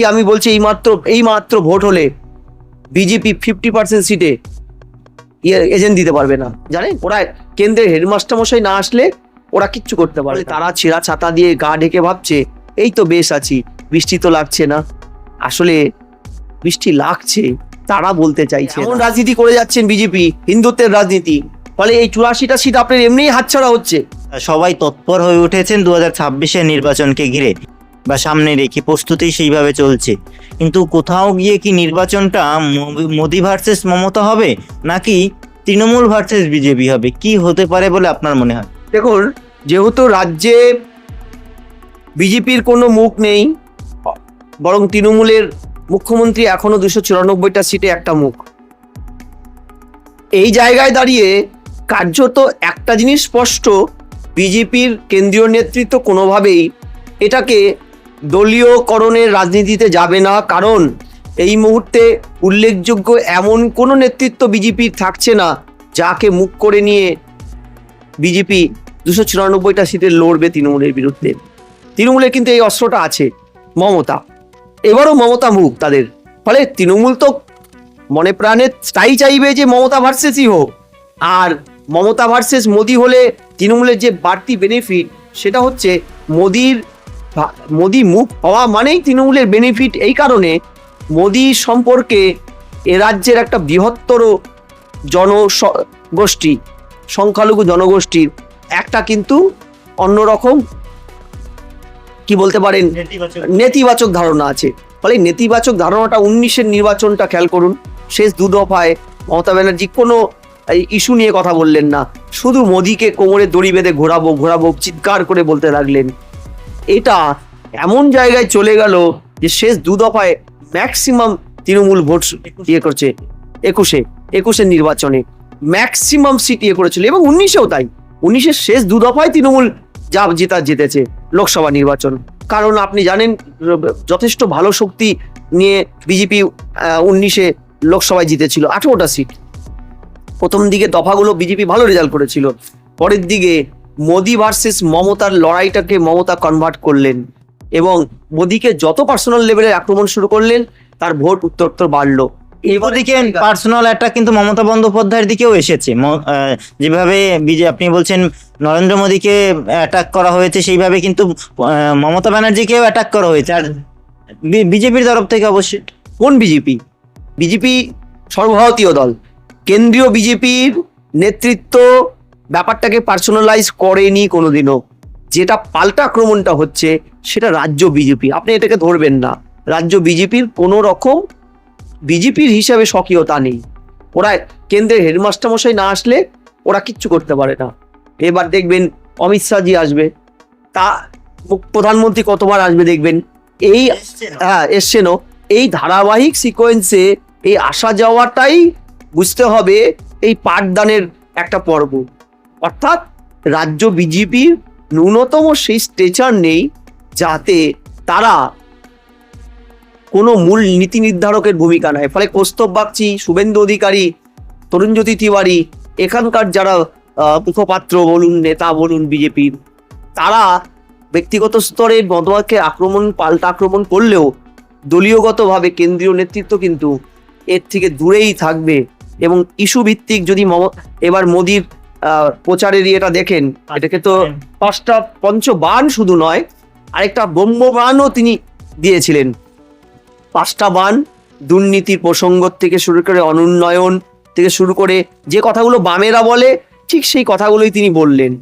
আজকে আমি বলছি এই মাত্র এই মাত্র ভোট হলে বিজেপি ফিফটি পার্সেন্ট সিটে এজেন্ট দিতে পারবে না। জানেন? ওরা কেন্দ্রের হেডমাস্টার মশাই না আসলে ওরা কিচ্ছু করতে পারবে তারা ছেঁড়া ছাতা দিয়ে গা ঢেকে ভাবছে এই তো বেশ আছি বৃষ্টি তো লাগছে না। আসলে বৃষ্টি লাগছে তারা বলতে চাইছে এমন রাজনীতি করে যাচ্ছেন বিজেপি হিন্দুত্বের রাজনীতি। ফলে এই চুরাশিটা সিট আপনার এমনিই হাতছাড়া হচ্ছে। সবাই তৎপর হয়ে উঠেছেন দু হাজার ছাব্বিশের নির্বাচনকে ঘিরে। বা সামনে রেখে প্রস্তুতি সেইভাবে চলছে। কিন্তু কোথাও গিয়ে কি নির্বাচনটা মোদি ভার্সেস মমতা হবে, নাকি তৃণমূল ভার্সেস বিজেপি হবে? কি হতে পারে বলে আপনার মনে হয়? দেখুন, যেহেতু রাজ্যে বিজেপির কোনো মুখ নেই, বরং তৃণমূলের মুখ্যমন্ত্রী এখনও দুশো চুরানব্বইটা সিটে একটা মুখ। এই জায়গায় দাঁড়িয়ে কার্যত একটা জিনিস স্পষ্ট, বিজেপির কেন্দ্রীয় নেতৃত্ব কোনোভাবেই এটাকে দলীয়করণের রাজনীতিতে যাবে না, কারণ এই মুহূর্তে উল্লেখযোগ্য এমন কোনো নেতৃত্ব বিজেপির থাকছে না, যাকে মুখ করে নিয়ে বিজেপি দুশো চুরানব্বইটা সিটে লড়বে তৃণমূলের বিরুদ্ধে। তৃণমূলের কিন্তু এই অস্ত্রটা আছে, মমতা। এবারও মমতা মুখ তাদের। ফলে তৃণমূল তো মনে প্রাণে তাই চাইবে যে মমতা ভার্সেসই হোক। আর মমতা ভার্সেস মোদি হলে তৃণমূলের যে বাড়তি বেনিফিট সেটা হচ্ছে মোদির মোদি মুখ হওয়া মানেই তৃণমূলের বেনিফিট এই কারণে মোদি সম্পর্কে এ রাজ্যের একটা বৃহত্তর জন গোষ্ঠী সংখ্যালঘু জনগোষ্ঠীর একটা কিন্তু অন্যরকম কি বলতে পারেন? নেতিবাচক। ধারণা আছে। ফলে নেতিবাচক ধারণাটা উনিশের নির্বাচনটা খেয়াল করুন শেষ দু দফায় মমতা ব্যানার্জি কোনো ইস্যু নিয়ে কথা বললেন না। শুধু মোদিকে কোমরে দড়ি বেঁধে ঘোরাবো ঘোরাবো চিৎকার করে বলতে লাগলেন। এটা এমন জায়গায় চলে গেল যে শেষ দু দফায় ম্যাক্সিমাম তৃণমূল ভোট ইয়ে করছে একুশে, একুশের নির্বাচনে ম্যাক্সিমাম সিট ইয়ে করেছিল এবং উনিশেও তাই। উনিশের শেষ দু দফায় তৃণমূল যা জেতা জিতেছে লোকসভা নির্বাচন। কারণ আপনি জানেন, যথেষ্ট ভালো শক্তি নিয়ে বিজেপি উনিশে লোকসভায় জিতেছিল, আঠেরোটা সিট প্রথম দিকে দফাগুলো বিজেপি ভালো রেজাল্ট করেছিল, পরের দিকে মোদি ভার্সেস মমতার লড়াইটাকে মমতা কনভার্ট করলেন এবং মোদিকে যত পার্সোনাল লেভেলের আক্রমণ শুরু করলেন তার ভোট উত্তরোত্তর বাড়লো। এদিকে পার্সোনাল অ্যাটাক কিন্তু মমতা বন্দ্যোপাধ্যায়ের দিকেও এসেছে। যেভাবে বিজে আপনি বলছেন নরেন্দ্র মোদীকে অ্যাটাক করা হয়েছে সেইভাবে কিন্তু মমতা ব্যানার্জিকেও অ্যাটাক করা হয়েছে। আর বিজেপির তরফ থেকে অবশ্যই। কোন বিজেপি? বিজেপি সর্বভারতীয় দল। কেন্দ্রীয় বিজেপির নেতৃত্ব ব্যাপারটাকে পার্সোনালাইজ করেনি কোনোদিনও। যেটা পাল্টা আক্রমণটা হচ্ছে সেটা রাজ্য বিজেপি। আপনি এটাকে ধরবেন না। রাজ্য বিজেপির কোনো রকম বিজেপির হিসাবে স্বকীয়তা নেই। ওরা কেন্দ্রের হেডমাস্টার মশাই না আসলে ওরা কিচ্ছু করতে পারে না। এবার দেখবেন অমিত শাহজি আসবে। তা প্রধানমন্ত্রী কতবার আসবে দেখবেন? এই হ্যাঁ এসছেনও। এই ধারাবাহিক সিকোয়েন্সে এই আসা যাওয়াটাই বুঝতে হবে এই পাঠদানের একটা পর্ব। অর্থাৎ রাজ্য বিজেপির ন্যূনতম সেই স্ট্রেচার নেই যাতে তারা কোনো মূল নীতি নির্ধারকের ভূমিকা নেয়। ফলে কৌস্তব বাগচি, শুভেন্দু অধিকারী, তরুণজ্যোতি তিওয়ারি, এখানকার যারা মুখপাত্র বলুন, নেতা বলুন বিজেপির তারা ব্যক্তিগত স্তরে মতবাদকে আক্রমণ, পাল্টা আক্রমণ করলেও দলীয়গতভাবে কেন্দ্রীয় নেতৃত্ব কিন্তু এর থেকে দূরেই থাকবে এবং ইস্যু ভিত্তিক যদি এবার মোদির প্রচারের ইয়েটা দেখেন এটাকে তো পাঁচটা পঞ্চবান শুধু নয় আরেকটা ব্রহ্মবানও তিনি দিয়েছিলেন। পাঁচটা বান দুর্নীতির প্রসঙ্গ থেকে শুরু করে অনুন্নয়ন থেকে শুরু করে যে কথাগুলো বামেরা বলে ঠিক সেই কথাগুলোই তিনি বললেন।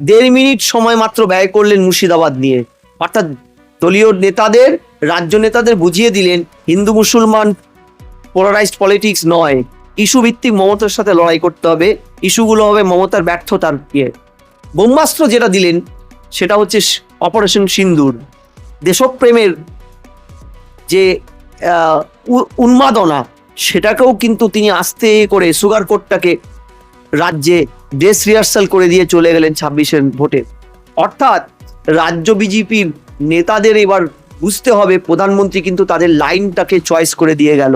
দেড় মিনিট সময় মাত্র ব্যয় করলেন মুর্শিদাবাদ নিয়ে। অর্থাৎ দলীয় নেতাদের রাজ্য নেতাদের বুঝিয়ে দিলেন হিন্দু মুসলমান পোলারাইজড পলিটিক্স নয়। ইস্যু ভিত্তিক মমতার সাথে লড়াই করতে হবে। ইস্যুগুলো হবে মমতার ব্যর্থতার ইয়ে। ব্রহ্মাস্ত্র যেটা দিলেন, সেটা হচ্ছে অপারেশন সিন্দুর। দেশপ্রেমের যে উন্মাদনা, সেটাকেও কিন্তু তিনি আস্তে করে সুগার কোটটাকে রাজ্যে ড্রেস রিহার্সাল করে দিয়ে চলে গেলেন ছাব্বিশের ভোটে। অর্থাৎ রাজ্য বিজেপির নেতাদের এবার বুঝতে হবে, প্রধানমন্ত্রী কিন্তু তাদের লাইনটাকে চয়েস করে দিয়ে গেল।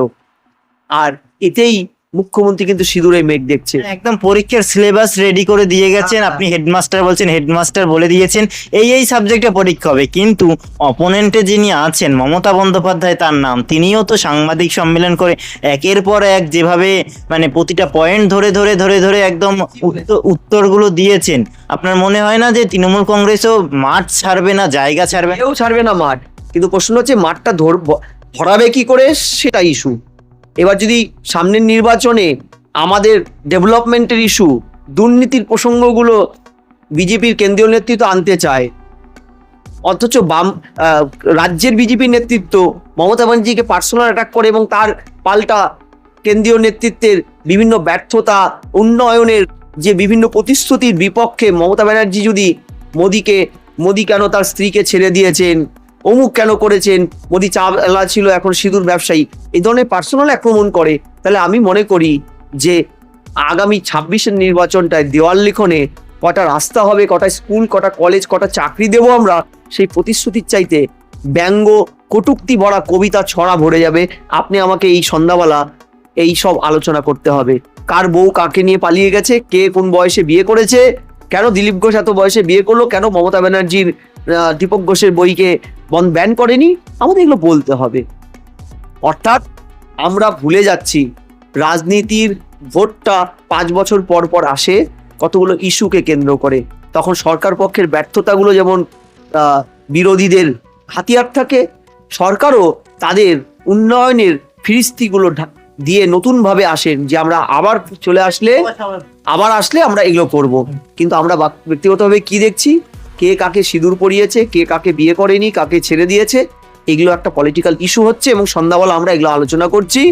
আর এতেই মুখ্যমন্ত্রী কিন্তু সিঁদুরে মেঘ দেখছে। একদম পরীক্ষার সিলেবাস রেডি করে দিয়ে গেছেন। আপনি হেডমাস্টার বলছেন হেডমাস্টার বলে দিয়েছেন। এই এই সাবজেক্টে পরীক্ষা হবে। কিন্তু অপোনেন্টে যিনি আছেন মমতা বন্দ্যোপাধ্যায় তার নাম তিনিও তো সাংবাদিক সম্মেলন করে একের পর এক যেভাবে মানে প্রতিটা পয়েন্ট ধরে ধরে ধরে ধরে একদম উত্তরগুলো দিয়েছেন। আপনার মনে হয় না যে তৃণমূল কংগ্রেসও মাঠ ছাড়বে না জায়গা ছাড়বে না? কেউ ছাড়বে না মাঠ। কিন্তু প্রশ্ন হচ্ছে মাঠটা ধর ভরাবে কি করে? সেটা ইস্যু এবার যদি সামনের নির্বাচনে আমাদের ডেভেলপমেন্টের ইস্যু, দুর্নীতির প্রসঙ্গগুলো বিজেপির কেন্দ্রীয় নেতৃত্ব আনতে চায়, অথচ বাম রাজ্যের বিজেপির নেতৃত্ব মমতা ব্যানার্জিকে পার্সোনাল অ্যাটাক করে এবং তার পাল্টা কেন্দ্রীয় নেতৃত্বের বিভিন্ন ব্যর্থতা, উন্নয়নের যে বিভিন্ন প্রতিশ্রুতির বিপক্ষে মমতা ব্যানার্জি যদি মোদিকে, মোদি কেন তার স্ত্রীকে ছেড়ে দিয়েছেন? অমুক কেন করেছেন? মোদি চা এলা ছিল এখন সিঁদুর ব্যবসায়ী। এই ধরনের পার্সোনাল আক্রমণ করে। তাহলে আমি মনে করি যে আগামী ছাব্বিশের নির্বাচনটায় দেওয়াল লিখনে কটা রাস্তা হবে, কটা স্কুল, কটা কলেজ কটা চাকরি দেবো আমরা, সেই প্রতিশ্রুতির চাইতে ব্যঙ্গ, কটুক্তি ভরা কবিতা ছড়া ভরে যাবে। আপনি আমাকে এই সন্ধ্যাবেলা এই সব আলোচনা করতে হবে। কার বউ কাকে নিয়ে পালিয়ে গেছে, কে কোন বয়সে বিয়ে করেছে, কেন দিলীপ ঘোষ এত বয়সে বিয়ে করল, কেন মমতা ব্যানার্জির দীপক ঘোষের বইকে বন ব্যান করেনি, আমাদের এগুলো বলতে হবে। অর্থাৎ আমরা ভুলে যাচ্ছি, রাজনীতির ভোটটা পাঁচ বছর পর পর আসে, কতগুলো ইস্যুকে কেন্দ্র করে। তখন সরকার পক্ষের ব্যর্থতাগুলো যেমন বিরোধীদের হাতিয়ার থাকে, সরকারও তাদের উন্নয়নের ফিরিস্তিগুলো দিয়ে নতুনভাবে আসেন যে আমরা আবার চলে আসলে, আবার আসলে আমরা এগুলো করব। কিন্তু আমরা ব্যক্তিগতভাবে কি দেখছি? কে কাকে সিঁদুর পরিয়েছে কে কাকে বিয়ে করেনি কাকে ছেড়ে দিয়েছে এগুলো একটা পলিটিক্যাল ইস্যু হচ্ছে এবং সন্ধ্যাবেলা আমরা এগুলো আলোচনা করছি।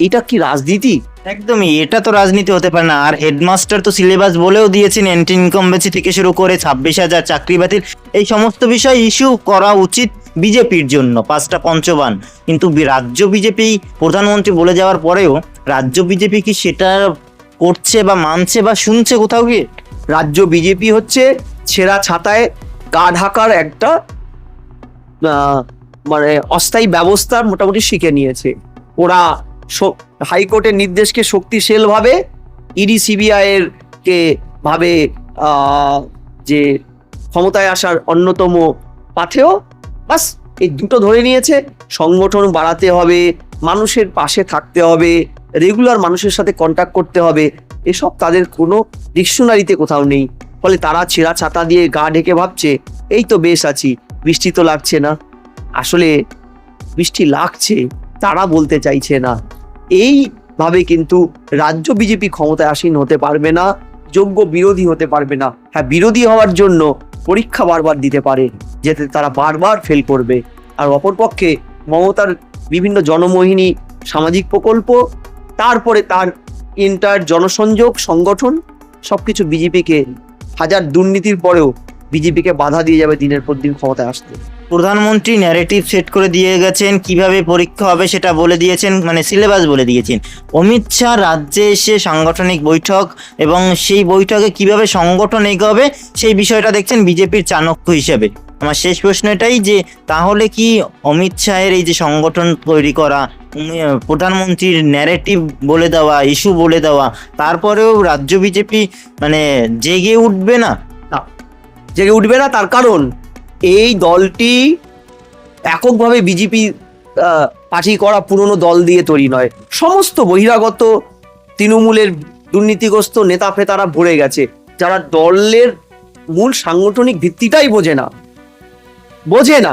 এটা কি রাজনীতি? একদমই এটা তো রাজনীতি হতে পারে না। আর হেডমাস্টার তো সিলেবাস বলেও দিয়েছেন এন্টি ইনকমবেন্সি থেকে শুরু করে ছাব্বিশ হাজার চাকরি বাতিল এই সমস্ত বিষয় ইস্যু করা উচিত বিজেপির জন্য পাঁচটা পঞ্চবান। কিন্তু রাজ্য বিজেপি প্রধানমন্ত্রী বলে যাওয়ার পরেও রাজ্য বিজেপি কি সেটা করছে বা মানছে বা শুনছে কোথাও গিয়ে? রাজ্য বিজেপি হচ্ছে ছেঁড়া ছাতায় গা ঢাকার একটা মানে অস্থায়ী ব্যবস্থা মোটামুটি শিখে নিয়েছে। ওরা হাইকোর্টের নির্দেশকে শক্তিশাল ভাবে ইডি সিবিআই এর কে ভাবে যে ক্ষমতায় আসার অন্যতম পাথেও বাস এই দুটো ধরে নিয়েছে। সংগঠন বাড়াতে হবে, মানুষের পাশে থাকতে হবে, রেগুলার মানুষের সাথে কন্ট্যাক্ট করতে হবে। এসব তাদের কোনো ডিকশনারিতে কোথাও নেই। ফলে তারা ছেঁড়া ছাতা দিয়ে গা ঢেকে ভাবছে, এই তো বেশ আছি, বৃষ্টি তো লাগছে না। আসলে বৃষ্টি লাগছে, তারা বলতে চাইছে না। এইভাবে কিন্তু রাজ্য বিজেপি ক্ষমতায় আসীন হতে পারবে না, যোগ্য বিরোধী হতে পারবে না। হ্যাঁ বিরোধী হওয়ার জন্য পরীক্ষা বারবার দিতে পারে, যেতে তারা বারবার ফেল করবে। আর অপরপক্ষে মমতার বিভিন্ন জনমোহিনী সামাজিক প্রকল্প, তারপরে তার ইন্টার জনসংযোগ, সংগঠন, সবকিছু বিজেপিকে হাজার দুর্নীতির পরেও বিজেপিকে বাধা দিয়ে যাবে দিনের পর দিন ক্ষমতায় আসতে। প্রধানমন্ত্রী ন্যারেটিভ সেট করে দিয়ে গেছেন, কীভাবে পরীক্ষা হবে সেটা বলে দিয়েছেন মানে সিলেবাস বলে দিয়েছেন। অমিত শাহ রাজ্যে এসে সাংগঠনিক বৈঠক এবং সেই বৈঠকে কীভাবে সংগঠন এগোবে সেই বিষয়টা দেখছেন বিজেপির চাণক্য হিসেবে। আমার শেষ প্রশ্ন এটাই যে, তাহলে কি অমিত শাহের এই যে সংগঠন তৈরি করা প্রধানমন্ত্রীর ন্যারেটিভ বলে দেওয়া ইস্যু বলে দেওয়া, তারপরেও রাজ্য বিজেপি মানে জেগে উঠবে না? জেগে উঠবে না, তার কারণ এই দলটি এককভাবে বিজেপি পার্টি করা পুরনো দল দিয়ে তৈরি নয়। সমস্ত বহিরাগত তৃণমূলের দুর্নীতিগ্রস্ত নেতা ফেতারা ভরে গেছে, যারা দলের মূল সাংগঠনিক ভিত্তিটাই বোঝে না। বোঝে না।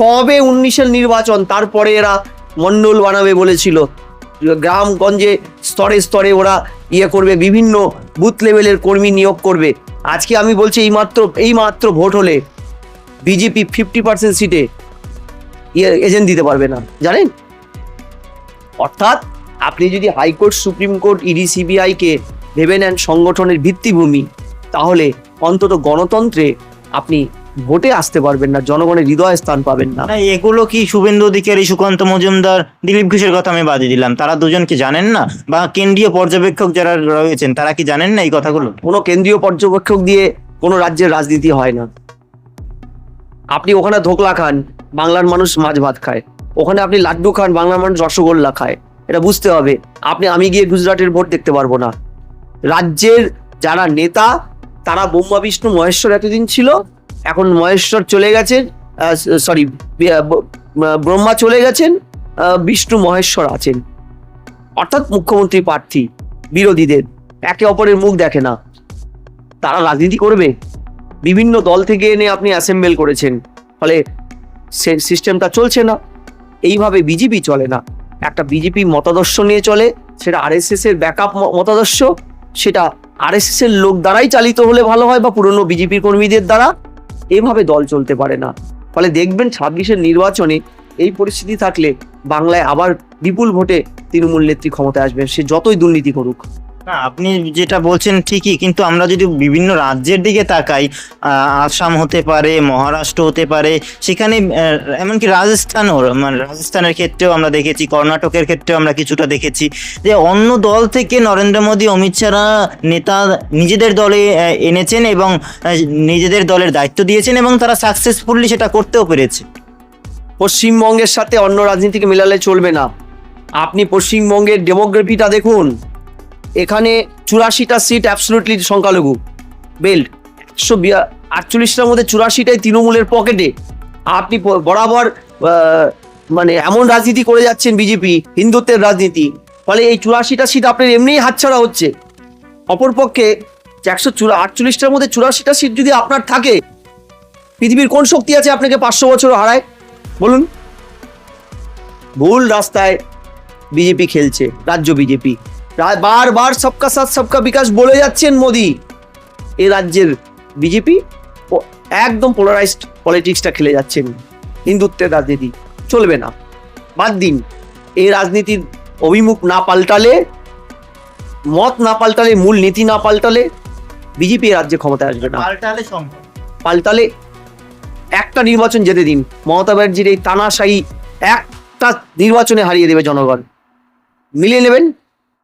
কবে উনিশের নির্বাচন, তারপরে এরা মন্ডল বানাবে বলেছিল। গ্রামগঞ্জে স্তরে স্তরে ওরা ইয়ে করবে, বিভিন্ন বুথ লেভেলের কর্মী নিয়োগ করবে। আজকে আমি বলছি এই মাত্র এই মাত্র ভোট হলে বিজেপি ফিফটি পার্সেন্ট সিটে ইয়ে এজেন্ট দিতে পারবে না, জানেন? অর্থাৎ আপনি যদি high court, supreme court ED CBI কে ভেবে নেন সংগঠনের ভিত্তিভূমি, তাহলে অন্তত গণতন্ত্রে আপনি ভোটে আসতে পারবেন না জনগণের হৃদয়ে স্থান পাবেন না। এগুলো কি শুভেন্দু অধিকারী সুকান্ত মজুমদার দিলীপ ঘোষের কথা আমি বাদে দিলাম। তারা দুজন কি জানেন না? বা কেন্দ্রীয় পর্যবেক্ষক যারা রয়েছেন তারা কি জানেন না এই কথাগুলো? কোনো কেন্দ্রীয় পর্যবেক্ষক দিয়ে কোনো রাজ্যের রাজনীতি হয় না। আপনি ওখানে ধোকলা খান বাংলার মানুষ মাছ ভাত খায়। ওখানে আপনি লাড্ডু খান বাংলার মানুষ রসগোল্লা খায়। এটা বুঝতে হবে আপনি আমি গিয়ে গুজরাটের ভোট দেখতে পারব না। রাজ্যের যারা নেতা তারা ব্রহ্মা বিষ্ণু মহেশ্বর এতদিন ছিল এখন মহেশ্বর চলে গেছেন সরি ব্রহ্মা চলে গেছেন বিষ্ণু মহেশ্বর আছেন। অর্থাৎ মুখ্যমন্ত্রী প্রার্থী, বিরোধীদের। একে অপরের মুখ দেখে না। তারা রাজনীতি করবে। বিভিন্ন দল থেকে এনে আপনি অ্যাসেম্বল করেছেন। ফলে সে, সিস্টেমটা চলছে না। এইভাবে বিজেপি চলে না। একটা বিজেপি মতাদর্শ নিয়ে চলে, সেটা আরএসএস এর ব্যাকআপ মতাদর্শ, সেটা আরএসএস এর লোক দ্বারাই চালিত হলে ভালো হয় বা পুরনো বিজেপি কর্মীদের দ্বারা। এভাবে দল চলতে পারে না। ফলে দেখবেন ছাব্বিশের নির্বাচনে এই পরিস্থিতি থাকলে বাংলায় আবার বিপুল ভোটে তৃণমূল নেত্রী ক্ষমতায় আসবে সে যতই দুর্নীতি করুক। না, আপনি যেটা বলছেন ঠিকই, কিন্তু আমরা যদি বিভিন্ন রাজ্যের দিকে তাকাই আসাম হতে পারে, মহারাষ্ট্র হতে পারে, সেখানে এমনকি রাজস্থানও মানে রাজস্থানের ক্ষেত্রেও আমরা দেখেছি, কর্ণাটকের ক্ষেত্রেও আমরা কিছুটা দেখেছি, যে অন্য দল থেকে নরেন্দ্র মোদী, অমিত শাহরা নেতা নিজেদের দলে এনেছেন এবং নিজেদের দলের দায়িত্ব দিয়েছেন এবং তারা সাকসেসফুলি সেটা করতেও পেরেছে। পশ্চিমবঙ্গের সাথে অন্য রাজনীতিকে মেলালে চলবে না। আপনি পশ্চিমবঙ্গের ডেমোগ্রাফিটা দেখুন। এখানে চুরাশিটা সিট অ্যাবসলুটলি সংখ্যালঘু। বেল্ট একশো আটচল্লিশটার মধ্যে চুরাশিটাই তৃণমূলের পকেটে। আপনি বরাবর মানে এমন রাজনীতি করে যাচ্ছেন বিজেপি, হিন্দুত্বের রাজনীতি। ফলে এই চুরাশিটা সিট আপনার এমনিই হাতছাড়া হচ্ছে। অপরপক্ষে একশো চুরা, আটচল্লিশটার মধ্যে চুরাশিটা সিট যদি আপনার থাকে, পৃথিবীর কোন শক্তি আছে আপনাকে পাঁচশো বছর হারায়? বলুন। ভুল রাস্তায় বিজেপি খেলছে, রাজ্য বিজেপি। বারবার সবকা সাথ সবকা বিকাশ বলে যাচ্ছেন মোদি। এ রাজ্যের বিজেপি ও একদম পোলারাইজড পলিটিক্সটা খেলে যাচ্ছেন হিন্দুত্বের রাজনীতি। চলবে না। বাদ দিন। এই রাজনীতির অভিমুখ না পাল্টালে মত না পাল্টালে মূল নীতি না পাল্টালে বিজেপি রাজ্যে ক্ষমতায় আসবে না। পাল্টালে পাল্টালে একটা নির্বাচন যেতে দিন। মমতা ব্যানার্জির এই তানাশাহী একটা নির্বাচনে হারিয়ে দেবে জনগণ। মিলিয়ে নেবেন